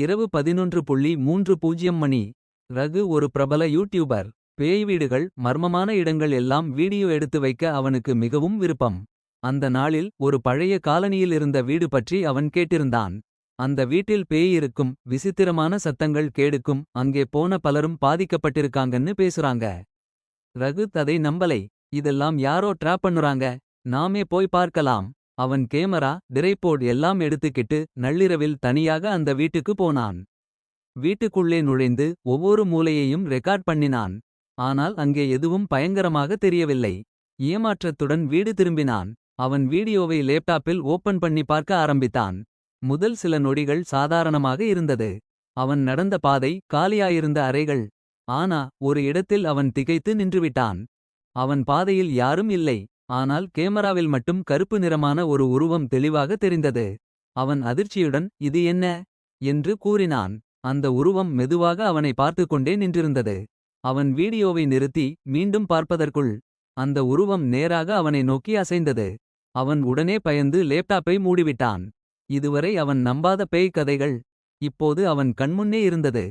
இரவு பதினொன்று புள்ளி மூன்று பூஜ்யம் மணி. ரகு ஒரு பிரபல யூடியூபர் பேய் வீடுகள் மர்மமான இடங்கள் எல்லாம் வீடியோ எடுத்து வைக்க அவனுக்கு மிகவும் விருப்பம். அந்த நாளில் ஒரு பழைய காலனியில் இருந்த வீடு பற்றி அவன் கேட்டிருந்தான். அந்த வீட்டில் பேய் இருக்கும் விசித்திரமான சத்தங்கள் கேடுக்கும் அங்கே போன பலரும் பாதிக்கப்பட்டிருக்காங்கன்னு பேசுறாங்க. ரகு ததை நம்பலை இதெல்லாம் யாரோ ட்ராப் பண்ணுறாங்க நாமே போய் பார்க்கலாம். அவன் கேமரா டிரைபோர்ட் எல்லாம் எடுத்துக்கிட்டு நள்ளிரவில் தனியாக அந்த வீட்டுக்கு போனான். வீட்டுக்குள்ளே நுழைந்து ஒவ்வொரு மூலையையும் ரெக்கார்ட் பண்ணினான். ஆனால் அங்கே எதுவும் பயங்கரமாக தெரியவில்லை. ஏமாற்றத்துடன் வீடு திரும்பினான். அவன் வீடியோவை லேப்டாப்பில் ஓப்பன் பண்ணி பார்க்க ஆரம்பித்தான். முதல் சில நொடிகள் சாதாரணமாக இருந்தது. அவன் நடந்த பாதை காலியாயிருந்த அறைகள். ஆனா ஒரு இடத்தில் அவன் திகைத்து நின்றுவிட்டான். அவன் பாதையில் யாரும் இல்லை. ஆனால் கேமராவில் மட்டும் கருப்பு நிறமான ஒரு உருவம் தெளிவாக தெரிந்தது. அவன் அதிர்ச்சியுடன் இது என்ன என்று கூறினான். அந்த உருவம் மெதுவாக அவனை பார்த்து கொண்டே நின்றிருந்தது. அவன் வீடியோவை நிறுத்தி மீண்டும் பார்ப்பதற்குள் அந்த உருவம் நேராக அவனை நோக்கி அசைந்தது. அவன் உடனே பயந்து லேப்டாப்பை மூடிவிட்டான். இதுவரை அவன் நம்பாத பேய் கதைகள் இப்போது அவன் கண்முன்னே இருந்தது.